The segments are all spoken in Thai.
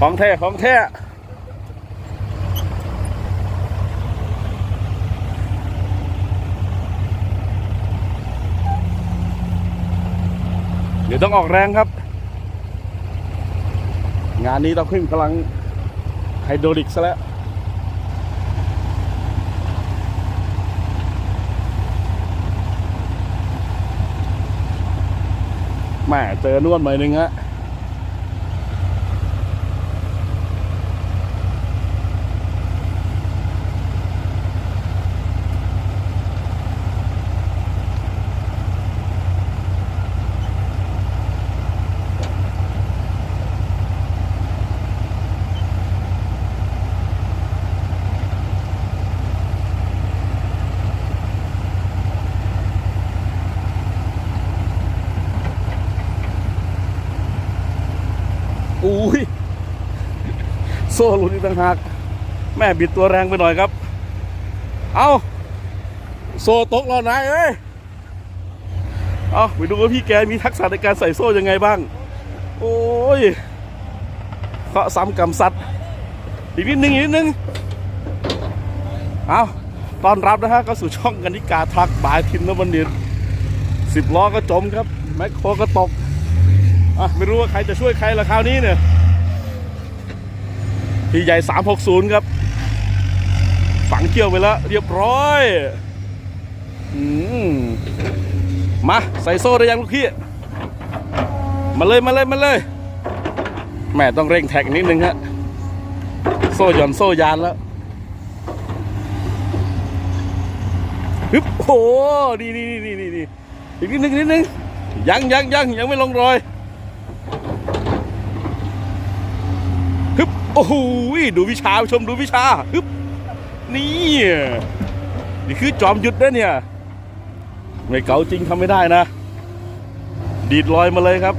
ของแท้ของแท้เดี๋ยวต้องออกแรงครับ งานนี้ต้องขึ้นพลังไฮโดรลิกซะแล้วแม่เจอนวดหน่อยหนึงฮะ อุ้ยโซ่หลุดอีกต่างหาก แม่บิดตัวแรงไปหน่อยครับ เอาโซ่ตกแล้วนายเอ้ยเอาไปดูว่าพี่แกมีทักษะในการใส่โซ่ยังไงบ้าง โอ้ยเคาะซ้ำกำซัดอีกนิดนึงอีกนิดนึงเอาตอนรับนะฮะก็สู่ช่องกันนิกาทักบายทินนบันดิตสิบล้อก็จมครับ แมคโครก็ตก อะไม่รู้ว่าใครจะช่วยใครละคราวนี้เนี่ยพี่ใหญ่ 360 ครับ ฝังเกี่ยวไปแล้ว เรียบร้อยอืมมาใส่โซ่ได้ยังลูกพี่ มาเลยมาเลยมาเลยแม่ต้องเร่งแท็กนิดนึงฮะโซ่หย่อนโซ่ยานแล้วฮึบโอ้โหนี่นี่นี่นี่นี่อีกนิดนึงนิดนึงยังยังยังยังไม่ลงรอย ฮึบ โอ้โหดูวิชาชมดูวิชาฮึบนี่นี่คือจอมยุทธนะเนี่ย ไม่เก๋าจริงทำไม่ได้นะ ดีดลอยมาเลยครับ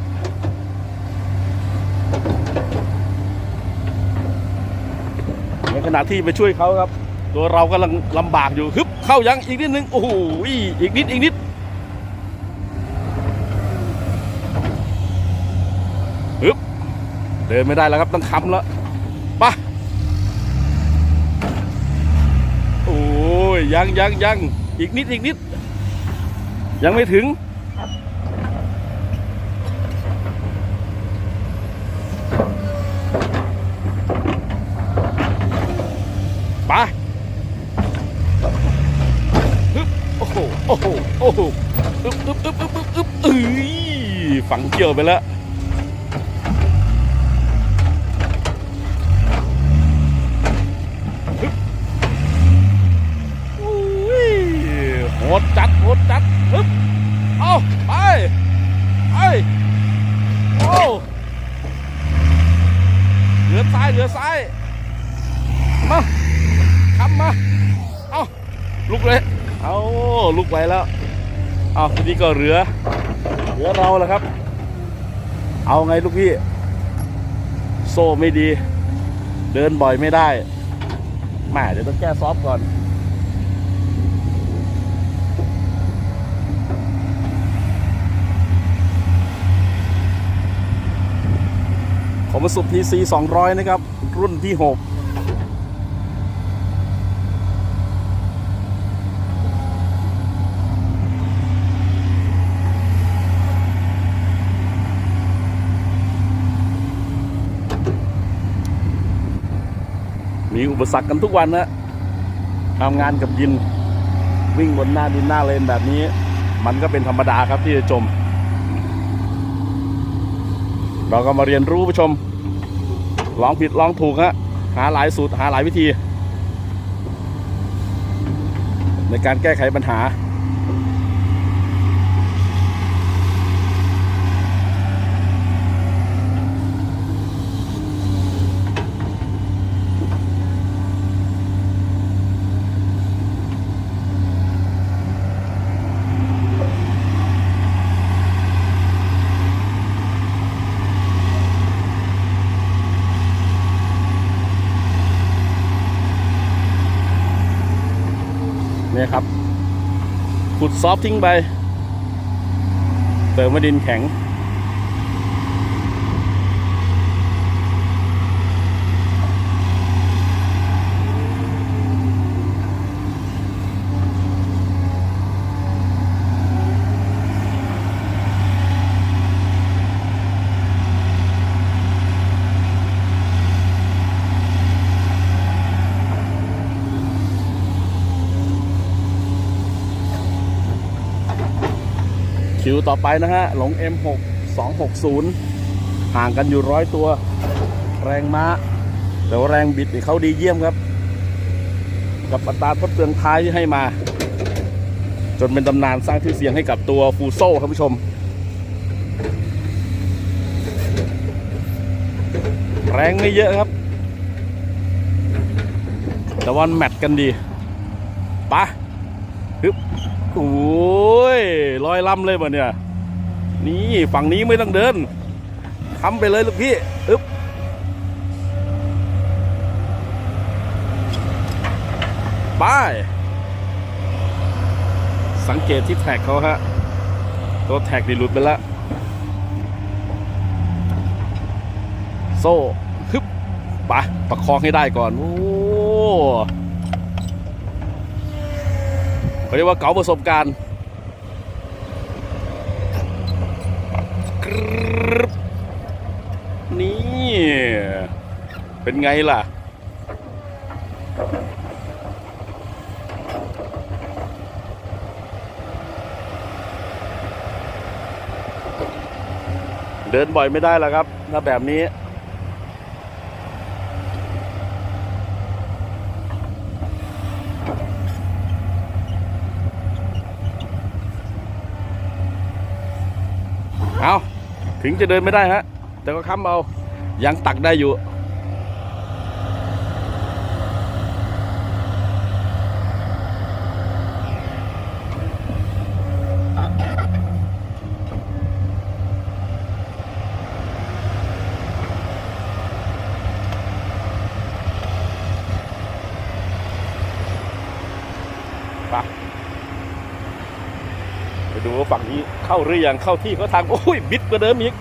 ในขณะที่ไปช่วยเขาครับ ตัวเรากำลังลำบากอยู่ฮึบเข้ายังอีกนิดนึง โอ้โหอีกนิดอีกนิดฮึบเดินไม่ได้แล้วครับต้องค้ำแล้วไปะโอ้ ยยังยังยังอีกนิดอีกนิด ยังไม่ถึงไปฮึบโอ้โห โอ้โห โอ้โห อึ๊บอึ๊บอึ๊บอึ๊บอึ๊บอึ๊บเอ้ยฝังเกี่ยวไปแล้ว อุ้ยโหดจัดโหดจัดฮึบเอาไป ไป โอ้เหลือซ้ายเหลือซ้าย มาทำมา เอาลุกเลย เอาลุกไปแล้ว เอาทีนี้ก็เหลือ เหลือเราแล้วครับ เอาไงลูกพี่ โซ่ไม่ดี เดินบ่อยไม่ได้แม่เดี๋ยวต้องแก้ซอฟต์ก่อน ของมาสุ PC 200นะครับ รุ่นที่6มีอุปสรรคกันทุกวันนะทำงานกับยิน วิ่งบนหน้าดินหน้าเลนแบบนี้ มันก็เป็นธรรมดาครับที่จะจม เราก็มาเรียนรู้ผู้ชม ลองผิดลองถูกฮะหาหลายสูตรหาหลายวิธี ในการแก้ไขปัญหา ครับ ขุดซอฟทิ้งไป เติมมาดินแข็ง คิวต่อไปนะฮะ หลง M6 260 ห่างกันอยู่ร้อยตัว แรงม้าแต่ว่าแรงบิดนี่เขาดีเยี่ยมครับ กับอัตราทดเตืองท้ายที่ให้มา จนเป็นตำนานสร้างชื่อเสียงให้กับตัวฟูโซ่ครับผู้ชม แรงไม่เยอะครับ แต่วันแมทกันดีไปะ โอ้ยลอยลำเลยบ่เนี่ย นี่ฝั่งนี้ไม่ต้องเดินทำไปเลยลูกพี่อึบไปสังเกตที่แท็กเขาฮะ ตัวแท็กนี่หลุดไปแล้ว โซ่ฮึบไปประคองให้ได้ก่อน โอ้ เขาเรียกว่าเก๋าประสบการณ์นี่เป็นไงล่ะ เดินบ่อยไม่ได้แล้วครับ ถ้าแบบนี้ เอาถึงจะเดินไม่ได้ฮะ แต่ก็ค้ำเอายังตักได้อยู่ไปไป ดูว่าฝั่งนี้เข้าหรือยังเข้าที่เขาทางโอ้ยบิดกว่าเดิมอีก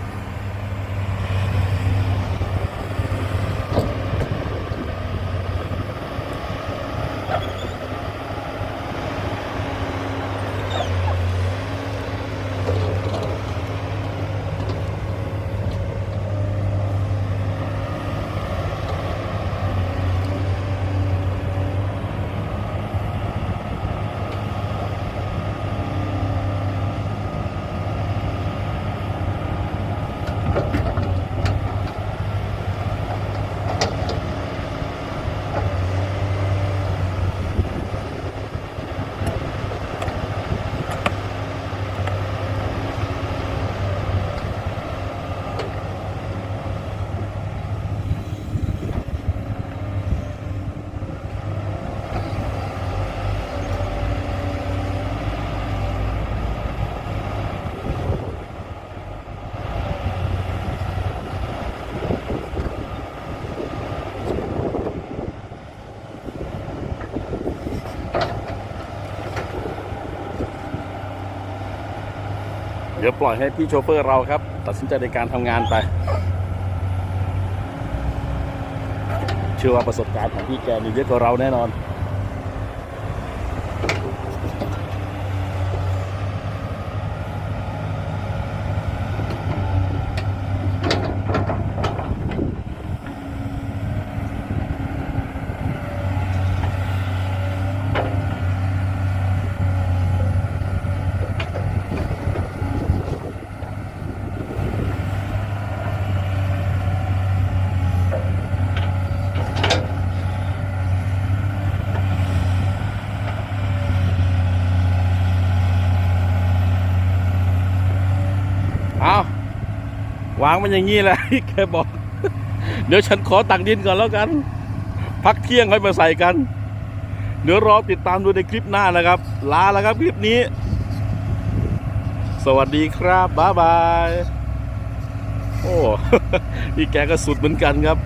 ดี๋ยวปล่อยให้พี่โชเฟอร์เราครับ ตัดสินใจในการทำงานไป เชื่อว่าประสบการณ์ของพี่แกมีเยอะกว่าเราแน่นอน เอา วางมันอย่างนี้แหละแกบอก เดี๋ยวฉันขอตักดินก่อนแล้วกัน พักเที่ยงค่อยมาใส่กัน เดี๋ยวรอติดตามดูในคลิปหน้านะครับ ลาแล้วครับคลิปนี้ สวัสดีครับบ๊ายบาย โอ้นี่แกก็สุดเหมือนกันครับ